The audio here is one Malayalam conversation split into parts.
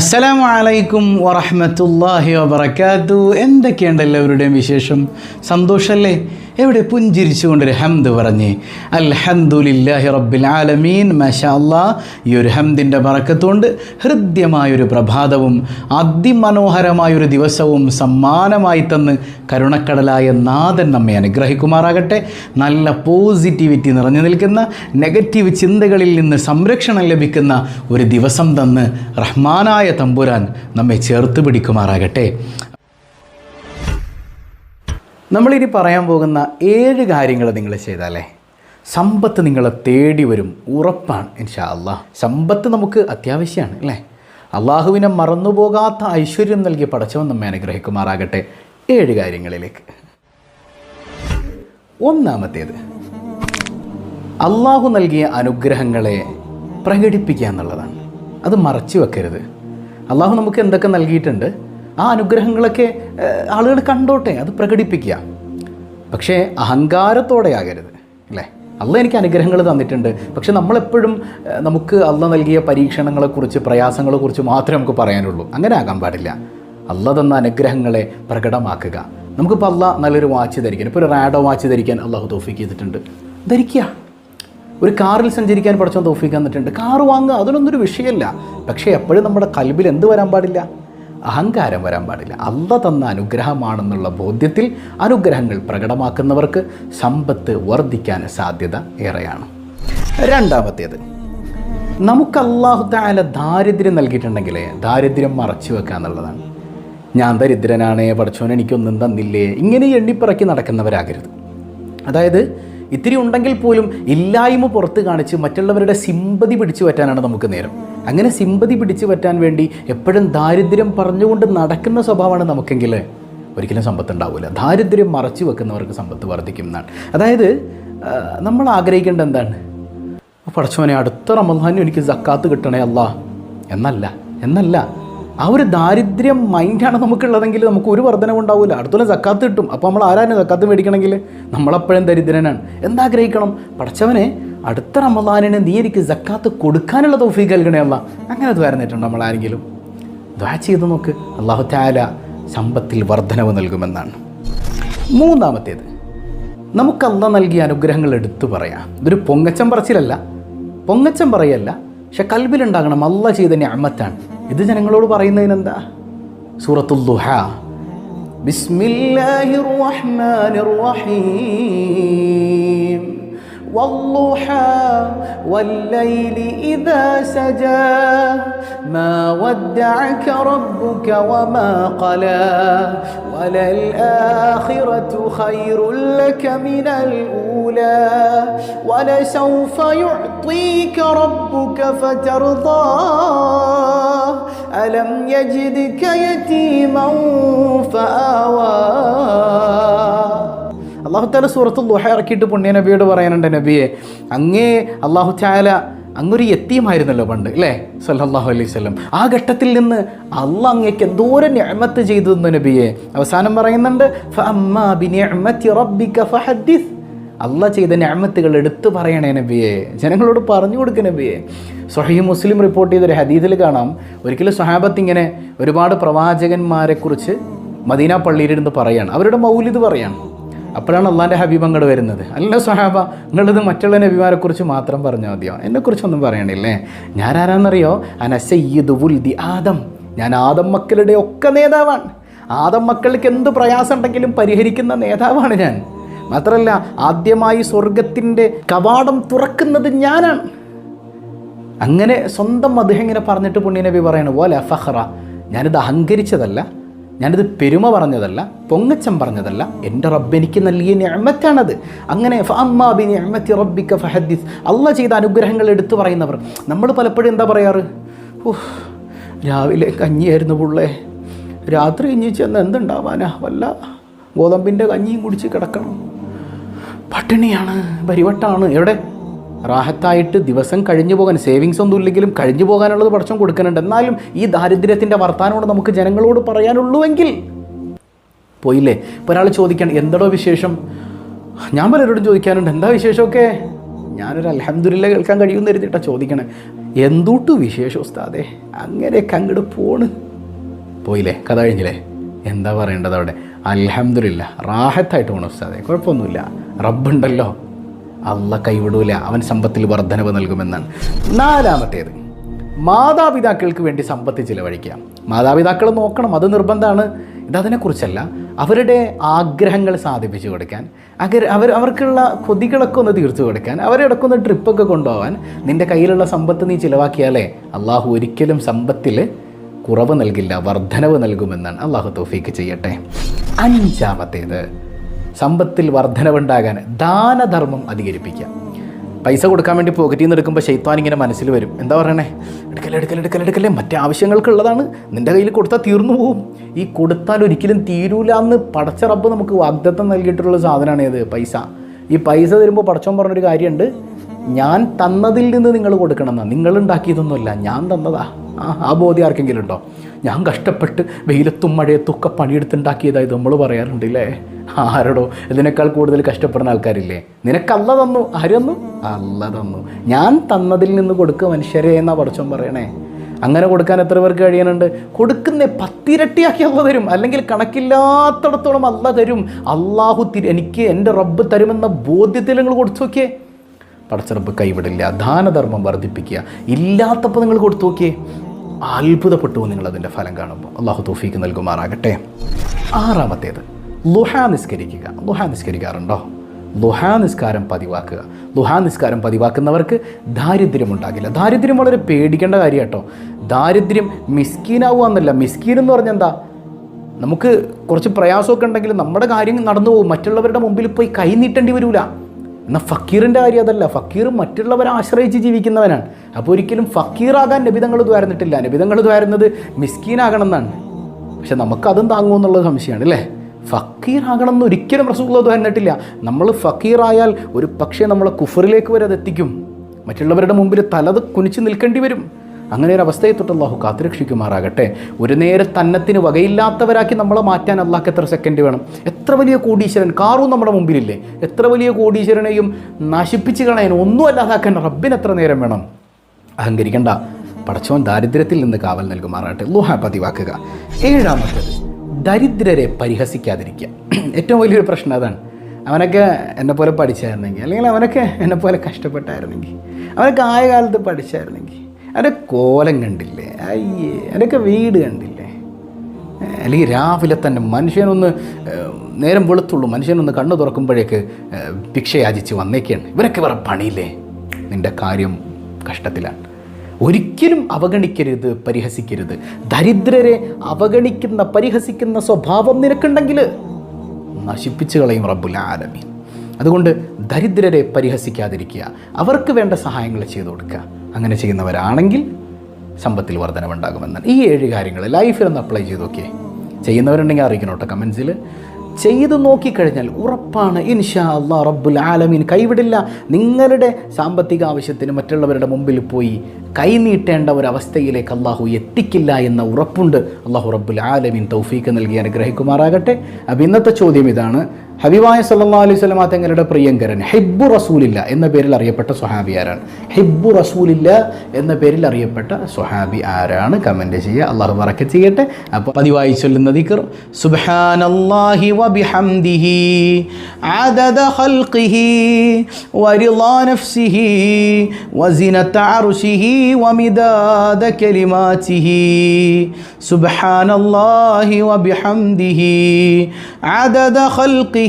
അസ്സലാമു അലൈക്കും വറഹമത്തല്ലാഹി വാത്തു എന്തൊക്കെയുണ്ട് എല്ലാവരുടെയും വിശേഷം? സന്തോഷല്ലേ? എവിടെ പുഞ്ചിരിച്ചുകൊണ്ടൊരു ഹംദ് പറഞ്ഞ് അൽഹംദുലില്ലാഹി റബ്ബിൽ ആലമീൻ മാഷാ അല്ലാ ഈ ഒരു ഹംദിന്റെ പറക്കത്തുകൊണ്ട് ഹൃദ്യമായൊരു പ്രഭാതവും അതിമനോഹരമായൊരു ദിവസവും സമ്മാനമായി തന്ന് കരുണക്കടലായ നാഥൻ നമ്മെ അനുഗ്രഹിക്കുമാറാകട്ടെ. നല്ല പോസിറ്റിവിറ്റി നിറഞ്ഞു നിൽക്കുന്ന നെഗറ്റീവ് ചിന്തകളിൽ നിന്ന് സംരക്ഷണം ലഭിക്കുന്ന ഒരു ദിവസം തന്ന് റഹ്മാനായ തമ്പുരാൻ നമ്മെ ചേർത്ത് പിടിക്കുമാറാകട്ടെ. നമ്മളിനി പറയാൻ പോകുന്ന ഏഴ് കാര്യങ്ങൾ നിങ്ങൾ ചെയ്താലേ സമ്പത്ത് നിങ്ങളെ തേടി വരും ഉറപ്പാണ് ഇൻഷാ അള്ളാ സമ്പത്ത് നമുക്ക് അത്യാവശ്യമാണ് അല്ലേ? അള്ളാഹുവിനെ മറന്നുപോകാത്ത ഐശ്വര്യം നൽകിയ പടച്ചവൻ നമ്മെ അനുഗ്രഹിക്കുമാറാകട്ടെ. ഏഴ് കാര്യങ്ങളിലേക്ക്. ഒന്നാമത്തേത് അള്ളാഹു നൽകിയ അനുഗ്രഹങ്ങളെ പ്രകടിപ്പിക്കുക എന്നുള്ളതാണ്. അത് മറച്ചു വെക്കരുത്. അള്ളാഹു നമുക്ക് എന്തൊക്കെ നൽകിയിട്ടുണ്ട്? ആ അനുഗ്രഹങ്ങളൊക്കെ ആളുകൾ കണ്ടോട്ടെ അത് പ്രകടിപ്പിക്കുക. പക്ഷേ അഹങ്കാരത്തോടെ ആകരുത് അല്ലേ? അല്ല എനിക്ക് അനുഗ്രഹങ്ങൾ തന്നിട്ടുണ്ട്. പക്ഷെ നമ്മളെപ്പോഴും നമുക്ക് അല്ല നൽകിയ പരീക്ഷണങ്ങളെക്കുറിച്ച് പ്രയാസങ്ങളെക്കുറിച്ച് മാത്രമേ നമുക്ക് പറയാനുള്ളൂ. അങ്ങനെ ആകാൻ പാടില്ല. അല്ല തന്ന അനുഗ്രഹങ്ങളെ പ്രകടമാക്കുക. നമുക്കിപ്പോൾ അല്ല നല്ലൊരു വാച്ച് ധരിക്കാൻ ഇപ്പോൾ ഒരു റാഡോ വാച്ച് ധരിക്കാൻ അള്ളാഹു തോഫിക്ക് ചെയ്തിട്ടുണ്ട്. ധരിക്കുക. ഒരു കാറിൽ സഞ്ചരിക്കാൻ പഠിച്ചോ തോഫിക്ക് തന്നിട്ടുണ്ട്. കാറ് വാങ്ങുക അതിനൊന്നൊരു വിഷയമല്ല. പക്ഷേ എപ്പോഴും നമ്മുടെ കൽബിൽ എന്ത് വരാൻ പാടില്ല? അഹങ്കാരം വരാൻ പാടില്ല. അല്ല തന്ന അനുഗ്രഹമാണെന്നുള്ള ബോധ്യത്തിൽ അനുഗ്രഹങ്ങൾ പ്രകടമാക്കുന്നവർക്ക് സമ്പത്ത് വർദ്ധിക്കാൻ സാധ്യത ഏറെയാണ്. രണ്ടാമത്തേത് നമുക്ക് അള്ളാഹു താല ദാരിദ്ര്യം നൽകിയിട്ടുണ്ടെങ്കിൽ ദാരിദ്ര്യം മറച്ചു വെക്കുക എന്നുള്ളതാണ്. ഞാൻ ദരിദ്രനാണ് പഠിച്ചോൻ എനിക്കൊന്നും തന്നില്ലേ ഇങ്ങനെ എണ്ണിപ്പിറക്കി നടക്കുന്നവരാകരുത്. അതായത് ഇത്തിരി ഉണ്ടെങ്കിൽ പോലും ഇല്ലായ്മ പുറത്ത് കാണിച്ച് മറ്റുള്ളവരുടെ സിമ്പതി പിടിച്ചു പറ്റാനാണ് നമുക്ക് നേരം. അങ്ങനെ സിമ്പതി പിടിച്ചു പറ്റാൻ വേണ്ടി എപ്പോഴും ദാരിദ്ര്യം പറഞ്ഞുകൊണ്ട് നടക്കുന്ന സ്വഭാവമാണ് നമുക്കെങ്കിൽ ഒരിക്കലും സമ്പത്ത് ഉണ്ടാവില്ല. ദാരിദ്ര്യം മറച്ചു വെക്കുന്നവർക്ക് സമ്പത്ത് വർദ്ധിക്കും എന്നാണ്. അതായത് നമ്മൾ ആഗ്രഹിക്കേണ്ട എന്താണ്? പഠിച്ചവനെ അടുത്ത റമദാനും എനിക്ക് സക്കാത്ത് കിട്ടണേ അല്ല എന്നല്ല എന്നല്ല. ആ ഒരു ദാരിദ്ര്യം മൈൻഡാണ് നമുക്കുള്ളതെങ്കിൽ നമുക്ക് ഒരു വർധനവും ഉണ്ടാവില്ല അടുത്തുള്ള സക്കാത്ത് കിട്ടും. അപ്പോൾ നമ്മൾ ആരാണ് സക്കാത്ത് മേടിക്കണമെങ്കിൽ? നമ്മളെപ്പോഴും ദരിദ്രനാണ്. എന്താഗ്രഹിക്കണം പഠിച്ചവനെ അടുത്ത റമദാനിന് നീ എനിക്ക് സക്കാത്ത് കൊടുക്കാനുള്ള തോഫീക്ക് നൽകണേ അല്ല. അങ്ങനെ ദ്വാരന്നിട്ടുണ്ട് നമ്മൾ ആരെങ്കിലും? ദ്വാ ചെയ്ത് നോക്ക്. അള്ളാഹു താല സമ്പത്തിൽ വർധനവ് നൽകുമെന്നാണ്. മൂന്നാമത്തേത്. നമുക്ക് അല്ല നൽകിയ അനുഗ്രഹങ്ങൾ എടുത്തു പറയാം. ഇതൊരു പൊങ്ങച്ചം പറച്ചിലല്ല. പൊങ്ങച്ചം പറയല്ല. പക്ഷെ കൽബിലുണ്ടാകണം അല്ല ചെയ്ത ഞാമത്താണ് ഇത് ജനങ്ങളോട് പറയുന്നതിനെന്താ സൂറത്തുൽ ദുഹ ബിസ്മില്ലാഹിർ റഹ്മാനിർ റഹീം والضحى والليل إذا سجى ما ودعك ربك وما قلى وللآخرة خير لك من الأولى ولسوف يعطيك ربك فترضى ألم يجدك يتيما فآوى അള്ളാഹു താല സൂറത്തുൽ ദുഹ ഇറക്കിയിട്ട് പുണ്യ നബിയോട് പറയാനുണ്ട് നബിയെ അങ്ങേ അള്ളാഹു താല അങ്ങൊരു എത്തിയുമായിരുന്നല്ലോ പണ്ട് അല്ലേ സല്ലല്ലാഹു അലൈഹി വസല്ലം ആ ഘട്ടത്തിൽ നിന്ന് അള്ളാഹ് അങ്ങേക്ക് എന്തോരം ഞാമത്ത് ചെയ്തു തന്നു നബിയെ അവസാനം പറയുന്നുണ്ട് അല്ല ചെയ്ത ഞാമത്തുകൾ എടുത്തു പറയണേ നബിയെ. ജനങ്ങളോട് പറഞ്ഞു കൊടുക്കുക നബിയെ. സ്വഹീ മുസ്ലിം റിപ്പോർട്ട് ചെയ്തൊരു ഹദീദിൽ കാണാം. ഒരിക്കലും സ്വഹാബത്ത് ഇങ്ങനെ ഒരുപാട് പ്രവാചകന്മാരെക്കുറിച്ച് മദീന പള്ളിയിലിരുന്ന് പറയാണ്. അവരുടെ മൗലിത് പറയാണ്. അപ്പോഴാണ് അള്ളാന്റെ ഹബീബ് വരുന്നത്. അല്ല സ്വഹാബ നിങ്ങളിത് മറ്റുള്ള നബിമാരെക്കുറിച്ച് മാത്രം പറഞ്ഞാൽ മതിയോ? എന്നെക്കുറിച്ചൊന്നും പറയണില്ലേ? ഞാൻ ആരാന്നറിയോ? ഉൽ ദി ആദം. ഞാൻ ആദം മക്കളുടെ ഒക്കെ നേതാവാണ്. ആദം മക്കൾക്ക് എന്ത് പ്രയാസം ഉണ്ടെങ്കിലും പരിഹരിക്കുന്ന നേതാവാണ് ഞാൻ. മാത്രമല്ല ആദ്യമായി സ്വർഗത്തിന്റെ കവാടം തുറക്കുന്നത് ഞാനാണ്. അങ്ങനെ സ്വന്തം അദ്ദേഹം ഇങ്ങനെ പറഞ്ഞിട്ട് പുണ്യനബി പറയണ പോലെ ഫഹ്റ ഞാനിത് അഹങ്കരിച്ചതല്ല ഞാനിത് പെരുമ പറഞ്ഞതല്ല പൊങ്ങച്ചം പറഞ്ഞതല്ല. എന്റെ റബ്ബ് എനിക്ക് നൽകിയ ഞാമത്താണത് അങ്ങനെ അള്ള ബി നിഅമത്തി റബ്ബിക ഫഹദ്ദിസ്. അല്ല ചെയ്ത അനുഗ്രഹങ്ങൾ എടുത്തു പറയുന്നവർ. നമ്മൾ പലപ്പോഴും എന്താ പറയാറ്? ഓഹ് രാവിലെ കഞ്ഞിയായിരുന്നു പുള്ളേ. രാത്രി കഞ്ഞി ചെന്ന് എന്തുണ്ടാവാനാ? വല്ല ഗോതമ്പിന്റെ കഞ്ഞിയും കുടിച്ച് കിടക്കണം. പട്ടിണിയാണ് പരിവട്ടാണ്. എവിടെ? റാഹത്തായിട്ട് ദിവസം കഴിഞ്ഞു പോകാൻ സേവിങ്സ് ഒന്നും ഇല്ലെങ്കിലും കഴിഞ്ഞു പോകാനുള്ളത് പടച്ചം കൊടുക്കുന്നുണ്ട്. എന്നാലും ഈ ദാരിദ്ര്യത്തിന്റെ വർത്തമാനമാണ് നമുക്ക് ജനങ്ങളോട് പറയാനുള്ളൂവെങ്കിൽ പോയില്ലേ? ഇപ്പോൾ ഒരാൾ ചോദിക്കണം എന്തടോ വിശേഷം? ഞാൻ പലരോടും ചോദിക്കാനുണ്ട് എന്താ വിശേഷമൊക്കെ? ഞാനൊരു അലഹദില്ല കേൾക്കാൻ കഴിയുമെന്ന് കരുതിട്ടാ ചോദിക്കണേ. എന്തൂട്ടു വിശേഷം ഉസ്താദേ? അങ്ങനെയൊക്കെ അങ്ങോട്ട് പോണ്. പോയില്ലേ? കഥ കഴിഞ്ഞില്ലേ? എന്താ പറയേണ്ടത് അവിടെ അലഹമ്മദില്ല റാഹത്തായിട്ട് പോകണം ഉസ്താദേ കുഴപ്പമൊന്നുമില്ല. റബ്ബുണ്ടല്ലോ. അല്ല കൈവിടൂല. അവൻ സമ്പത്തിൽ വർധനവ് നൽകുമെന്നാണ്. നാലാമത്തേത്. മാതാപിതാക്കൾക്ക് വേണ്ടി സമ്പത്ത് ചിലവഴിക്കുക. മാതാപിതാക്കൾ നോക്കണം അത് നിർബന്ധമാണ് ഇതതിനെക്കുറിച്ചല്ല അവരുടെ ആഗ്രഹങ്ങൾ സാധിപ്പിച്ചു കൊടുക്കാൻ അഗർ അവർ അവർക്കുള്ള കൊതികളൊക്കെ ഒന്ന് തീർത്തു കൊടുക്കാൻ അവരെ ഒന്ന് ട്രിപ്പൊക്കെ കൊണ്ടുപോകാൻ നിന്റെ കയ്യിലുള്ള സമ്പത്ത് നീ ചിലവാക്കിയാലേ അള്ളാഹു ഒരിക്കലും സമ്പത്തിൽ കുറവ് നൽകില്ല വർധനവ് നൽകുമെന്നാണ്. അള്ളാഹു തോഫീക്ക് ചെയ്യട്ടെ. അഞ്ചാമത്തേത്. സമ്പത്തിൽ വർധനവുണ്ടാകാൻ ദാനധർമ്മം അധികരിപ്പിക്കാം പൈസ കൊടുക്കാൻ വേണ്ടി പോക്കറ്റിൽ നിന്ന് എടുക്കുമ്പോൾ ശൈത്വാൻ ഇങ്ങനെ മനസ്സിൽ വരും. എന്താ പറയണേ? എടുക്കല്ലേ എടുക്കല്ലേ എടുക്കല്ലേ എടുക്കല്ലേ? മറ്റേ ആവശ്യങ്ങൾക്കുള്ളതാണ്. നിന്റെ കയ്യിൽ കൊടുത്താൽ തീർന്നു പോകും ഈ കൊടുത്താൽ ഒരിക്കലും തീരൂല എന്ന് പടച്ച റബ്ബ് നമുക്ക് വാഗ്ദത്തം നൽകിയിട്ടുള്ള സാധനമാണ് ഏത്? പൈസ. ഈ പൈസ തരുമ്പോൾ പടച്ചോൻ പറഞ്ഞൊരു കാര്യമുണ്ട് ഞാൻ തന്നതിൽ നിന്ന് നിങ്ങൾ കൊടുക്കണം എന്നാ നിങ്ങൾ ഞാൻ തന്നതാ. ആ ആ ബോധ്യം ആർക്കെങ്കിലും ഉണ്ടോ? ഞാൻ കഷ്ടപ്പെട്ട് വെയിലത്തും മഴയത്തും ഒക്കെ പണിയെടുത്തുണ്ടാക്കിയതായത് നമ്മൾ പറയാറുണ്ട് അല്ലേ ആരോടോ ഇതിനേക്കാൾ കൂടുതൽ കഷ്ടപ്പെടുന്ന ആൾക്കാരില്ലേ? നിനക്കല്ല തന്നു. ആര് തന്നു? അല്ല തന്നു. ഞാൻ തന്നതിൽ നിന്ന് കൊടുക്കുക മനുഷ്യരെ എന്നാ പടച്ചോൻ പറയണേ. അങ്ങനെ കൊടുക്കാൻ എത്ര പേർക്ക് കഴിയാനുണ്ട് കൊടുക്കുന്ന പത്തിരട്ടിയാക്കി അല്ല തരും. അല്ലെങ്കിൽ കണക്കില്ലാത്തടത്തോളം അല്ല തരും. അള്ളാഹു തിരി എനിക്ക് എന്റെ റബ്ബ് തരുമെന്ന ബോധ്യത്തിൽ നിങ്ങൾ കൊടുത്തു നോക്കിയേ. പടച്ചിറപ്പ് കൈവിടില്ല. ദാനധർമ്മം വർദ്ധിപ്പിക്കുക. ഇല്ലാത്തപ്പോൾ നിങ്ങൾ കൊടുത്തു നോക്കിയേ. അത്ഭുതപ്പെട്ടു നിങ്ങൾ അതിന്റെ ഫലം കാണുമ്പോൾ. അള്ളാഹു തോഫീക്ക് നൽകുമാറാകട്ടെ. ആറാമത്തേത് ലുഹ നിസ്കരിക്കുക. ലുഹ നിസ്കരിക്കാറുണ്ടോ? ലുഹാ നിസ്കാരം പതിവാക്കുക. ലുഹാ നിസ്കാരം പതിവാക്കുന്നവർക്ക് ദാരിദ്ര്യം ഉണ്ടാകില്ല. ദാരിദ്ര്യം വളരെ പേടിക്കേണ്ട കാര്യം കേട്ടോ ദാരിദ്ര്യം മിസ്കീനാവുക എന്നല്ല. മിസ്കീൻ എന്ന് പറഞ്ഞാൽ എന്താ? നമുക്ക് കുറച്ച് പ്രയാസമൊക്കെ ഉണ്ടെങ്കിൽ നമ്മുടെ കാര്യം നടന്നു പോകും. മറ്റുള്ളവരുടെ മുമ്പിൽ പോയി കൈ നീട്ടേണ്ടി വരില്ല എന്നാൽ ഫക്കീറിന്റെ കാര്യം അതല്ല. ഫക്കീർ മറ്റുള്ളവരെ ആശ്രയിച്ച് ജീവിക്കുന്നവനാണ്. അപ്പോൾ ഒരിക്കലും ഫക്കീറാകാൻ നബിതങ്ങൾ ദ്വാരുന്നിട്ടില്ല. നബിതങ്ങൾ ദ്വാരുന്നത് മിസ്കീനാകണം എന്നാണ് പക്ഷെ നമുക്കതും താങ്ങുമെന്നുള്ളത് സംശയമാണ് അല്ലേ? ഫക്കീറാകണം എന്ന് ഒരിക്കലും റസൂള്ള ദ്വാരുന്നിട്ടില്ല. നമ്മൾ ഫക്കീറായാൽ ഒരു പക്ഷേ നമ്മളെ കുഫറിലേക്ക് വരെ അത് എത്തിക്കും. മറ്റുള്ളവരുടെ മുമ്പിൽ തലത് കുനിച്ച് നിൽക്കേണ്ടി വരും. അങ്ങനെ ഒരു അവസ്ഥയെ തൊട്ട് അള്ളാഹു കാത്തുരക്ഷിക്കുമാറാകട്ടെ. ഒരു നേരെ തന്നത്തിന് വകയില്ലാത്തവരാക്കി നമ്മളെ മാറ്റാൻ അള്ളാഹ്ക്ക് എത്ര സെക്കൻഡ് വേണം? എത്ര വലിയ കോടീശ്വരൻ? കാറും നമ്മുടെ മുമ്പിലില്ലേ? എത്ര വലിയ കോടീശ്വരനെയും നശിപ്പിച്ച് കളയാൻ ഒന്നും അല്ലാതാക്കാൻ റബ്ബിന് എത്ര നേരം വേണം? അഹങ്കരിക്കണ്ട. പടച്ചോൻ ദാരിദ്ര്യത്തിൽ നിന്ന് കാവൽ നൽകുമാറാകട്ടെ. ലുഹ പതിവാക്കുക. ഏഴാമത്തത് ദരിദ്രരെ പരിഹസിക്കാതിരിക്കുക. ഏറ്റവും വലിയൊരു പ്രശ്നം അതാണ്. അവനൊക്കെ എന്നെപ്പോലെ പോലെ പഠിച്ചായിരുന്നെങ്കിൽ അല്ലെങ്കിൽ അവനൊക്കെ എന്നെപ്പോലെ പോലെ കഷ്ടപ്പെട്ടായിരുന്നെങ്കിൽ അവനൊക്കെ ആയ കാലത്ത് പഠിച്ചായിരുന്നെങ്കിൽ അവന്റെ കോലം കണ്ടില്ലേ? അയ്യേ എന്റെയൊക്കെ വീട് കണ്ടില്ലേ? അല്ലെങ്കിൽ രാവിലെ തന്നെ മനുഷ്യനൊന്ന് നേരം വെളുത്തുള്ളൂ മനുഷ്യനൊന്ന് കണ്ണു തുറക്കുമ്പോഴേക്ക് ഭിക്ഷയാചിച്ച് ഭിക്ഷ യാചിച്ച് വന്നേക്കാണ്. ഇവരൊക്കെ വേറെ പണിയില്ലേ? നിന്റെ കാര്യം കഷ്ടത്തിലാണ്. ഒരിക്കലും അവഗണിക്കരുത് പരിഹസിക്കരുത്. ദരിദ്രരെ അവഗണിക്കുന്ന പരിഹസിക്കുന്ന സ്വഭാവം നിനക്കുണ്ടെങ്കിൽ നശിപ്പിച്ചു കളയും റബ്ബുൽ ആലമീൻ. അതുകൊണ്ട് ദരിദ്രരെ പരിഹസിക്കാതിരിക്കുക. അവർക്ക് വേണ്ട സഹായങ്ങൾ ചെയ്തു കൊടുക്കുക. അങ്ങനെ ചെയ്യുന്നവരാണെങ്കിൽ സമ്പത്തിൽ വർധനവുണ്ടാകുമെന്നാണ്. ഈ ഏഴ് കാര്യങ്ങൾ ലൈഫിൽ ഒന്ന് അപ്ലൈ ചെയ്ത് നോക്കിയേ. ചെയ്യുന്നവരുണ്ടെങ്കിൽ അറിയിക്കണം കേട്ടോ കമൻസിൽ ചെയ്തു നോക്കിക്കഴിഞ്ഞാൽ ഉറപ്പാണ് ഇൻഷാ അള്ളാ റബ്ബുൽ ആലമീൻ. കൈവിടില്ല. നിങ്ങളുടെ സാമ്പത്തിക ആവശ്യത്തിന് മറ്റുള്ളവരുടെ മുമ്പിൽ പോയി കൈനീട്ടേണ്ട ഒരു ഒരവസ്ഥയിലേക്ക് അള്ളാഹു എത്തിക്കില്ല എന്ന ഉറപ്പുണ്ട്. അള്ളാഹു റബ്ബുൽ ആലമീൻ തൗഫീക്ക് നൽകി അനുഗ്രഹിക്കുമാറാകട്ടെ. അപ്പം ഇന്നത്തെ ചോദ്യം ഇതാണ്. ഹബീബായ സല്ലാ അലൈഹി സ്വലമാ തങ്ങളുടെ പ്രിയങ്കരൻ ഹിബ്ബു റസൂലില്ല എന്ന പേരിൽ അറിയപ്പെട്ട സ്വഹാബി ആരാണ് ഹിബ്ബു റസൂലില്ല എന്ന പേരിൽ അറിയപ്പെട്ട സ്വഹാബി ആരാണ് കമൻറ്റ് ചെയ്യുക അള്ളാഹു പറക്ക ചെയ്യട്ടെ അപ്പോൾ പതിവായി ചൊല്ലുന്ന ദിക്കർ സുബ്ഹാനല്ലാഹി വബിഹംദിഹി عدد خلقه ورضا نفسه وزنة عرشه ومداد كلماته سبحان الله وبحمده عدد خلقه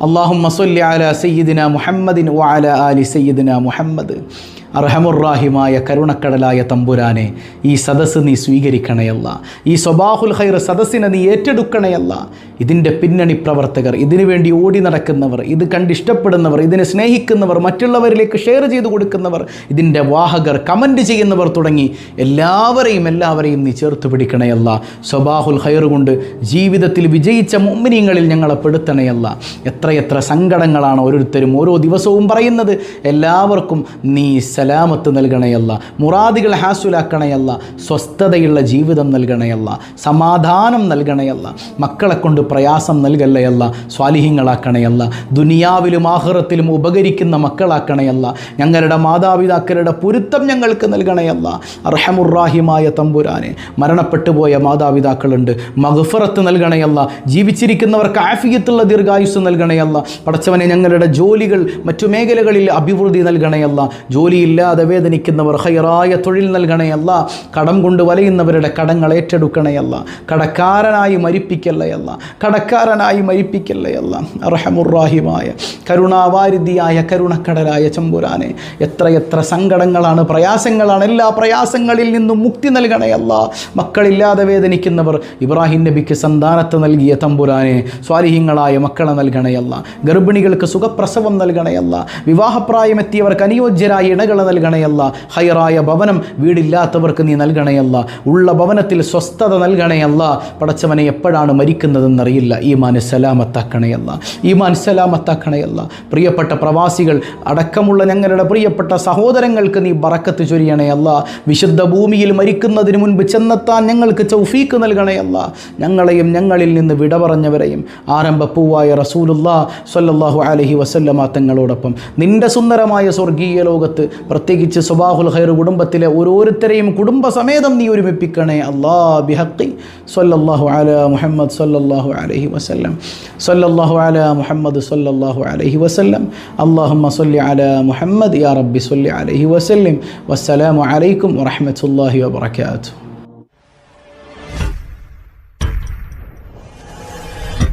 അള്ളാഹും മസൊല്ലി അല സയ്യിദിന മുഹമ്മദിൻ വഅല ആലി സയ്യിദിന മുഹമ്മദ്. അർഹമുറാഹിമായ കരുണക്കടലായ തമ്പുരാനെ ഈ സദസ്സ് നീ സ്വീകരിക്കണയല്ല. ഈ സ്വബാഹുൽ ഹൈർ സദസ്സിനെ നീ ഏറ്റെടുക്കണയല്ല. ഇതിന്റെ പിന്നണി പ്രവർത്തകർ ഇതിനു വേണ്ടി ഓടി നടക്കുന്നവർ ഇത് കണ്ടിഷ്ടപ്പെടുന്നവർ ഇതിനെ സ്നേഹിക്കുന്നവർ മറ്റുള്ളവരിലേക്ക് ഷെയർ ചെയ്തു കൊടുക്കുന്നവർ ഇതിന്റെ വാഹകർ കമന്റ് ചെയ്യുന്നവർ തുടങ്ങി എല്ലാവരെയും എല്ലാവരെയും നീ ചേർത്ത് പിടിക്കണയല്ല. സ്വബാഹുൽ ഹൈർ കൊണ്ട് ജീവിതത്തിൽ വിജയിച്ച മുമ്മിനിയങ്ങളിൽ ഞങ്ങളെ പെടുത്തണയല്ല. എത്രയെത്ര സങ്കടങ്ങളാണ് ഓരോരുത്തരും ഓരോ ദിവസവും പറയുന്നത്. എല്ലാവർക്കും നീ സലാമത്ത് നൽകണയല്ല മുറാദികൾ ഹാസുലാക്കണയല്ല സ്വസ്ഥതയുള്ള ജീവിതം നൽകണയല്ല സമാധാനം നൽകണയല്ല മക്കളെ കൊണ്ട് പ്രയാസം നൽകല്ലയല്ല സ്വാലിഹ്യങ്ങളാക്കണയല്ല ദുനിയാവിലും ആഹ്റത്തിലും ഉപകരിക്കുന്ന മക്കളാക്കണയല്ല ഞങ്ങളുടെ മാതാപിതാക്കളുടെ പൊരുത്തം ഞങ്ങൾക്ക് നൽകണയല്ല. അർഹമുറാഹിമായ തമ്പുരാനെ മരണപ്പെട്ടു പോയ മാതാപിതാക്കളുണ്ട് മഹഫറത്ത് നൽകണയല്ല ജീവിച്ചിരിക്കുന്നവർക്ക് ആഫിയത്തുള്ള ദീർഘായുസ് നൽകണയല്ല പടച്ചവനെ ഞങ്ങളുടെ ജോലികൾ മറ്റു മേഖലകളിൽ അഭിവൃദ്ധി നൽകണയല്ല ജോലിയില്ലാതെ വേദനിക്കുന്നവർ ഹൈറായ തൊഴിൽ നൽകണയല്ല കടം കൊണ്ട് വലയുന്നവരുടെ കടങ്ങൾ ഏറ്റെടുക്കണയല്ല കടക്കാരനായി മരിപ്പിക്കല്ലയല്ല കടക്കാരനായി മരിപ്പിക്കല്ലയല്ല അർഹമുറാഹിമായ കരുണാവാരിധിയായ കരുണക്കടലായ ചമ്പുരാനെ എത്രയെത്ര സങ്കടങ്ങളാണ് പ്രയാസങ്ങളാണ് എല്ലാ പ്രയാസങ്ങളിൽ നിന്നും മുക്തി നൽകണയല്ല മക്കളില്ലാതെ വേദനിക്കുന്നവർ ഇബ്രാഹിം നബിക്ക് സന്താനത്ത് നൽകിയ തമ്പുരാനെ സ്വാരിഹ്യങ്ങളായ മക്കളെ നൽകണയല്ല ഗർഭിണികൾക്ക് സുഖപ്രസവം നൽകണയല്ല വിവാഹപ്രായമെത്തിയവർക്ക് അനുയോജ്യരായ ഇണകളെ നൽകണയല്ല. ഹൈറായ ഭവനം വീടില്ലാത്തവർക്ക് നീ നൽകണയല്ല. ഉള്ള ഭവനത്തിൽ സ്വസ്ഥത നൽകണയല്ല. പടച്ചവനെ എപ്പോഴാണ് മരിക്കുന്നതെന്നറിയില്ല. ഈ മനസ്സലാമത്താക്കണയല്ല ഈ മനസ്സലാമത്താക്കണയല്ല പ്രിയപ്പെട്ട പ്രവാസികൾ അടക്കമുള്ള ഞങ്ങളുടെ പ്രിയപ്പെട്ട സഹോദരങ്ങൾക്ക് നീ ബറക്കത്ത് ചൊരിയണയല്ല. വിശുദ്ധ ഭൂമിയിൽ മരിക്കുന്നതിന് മുൻപ് ചെന്നെത്താൻ ഞങ്ങൾക്ക് ചൗഫീക്ക് നൽകണയല്ല. ഞങ്ങളെയും ഞങ്ങളിൽ നിന്ന് വിട പറഞ്ഞവരെയും ആരംഭപ്പൂവായ റസൂലുല്ലാ സല്ലല്ലാഹു അലൈഹി വസല്ലമ തങ്ങളോടൊപ്പം. നിന്റെ സുന്ദരമായ സ്വർഗീയ ലോകത്ത് പ്രത്യേകിച്ച് സുബാഹുൽ ഖൈർ കുടുംബത്തിലെ ഓരോരുത്തരെയും കുടുംബസമേതം നീ ഒരുമിപ്പിക്കണേ. അള്ളാ ബിഹക്കി സൊല്ലാഹു അല മുഹമ്മദ് സൊല്ലാഹു അലഹി വസല്ലം. സൊല്ലാഹു അല മുഹമ്മദ് സൊല്ലാഹു അലഹി വസല്ലം. അല്ലാഹുമ്മ സൊല്ലി അല മുഹമ്മദ് യാ റബ്ബി സൊല്ലി അലഹി വസല്ലം. വസ്സലാമു അലൈക്കും വറഹ്മത്തുള്ളാഹി വബറകാതുഹു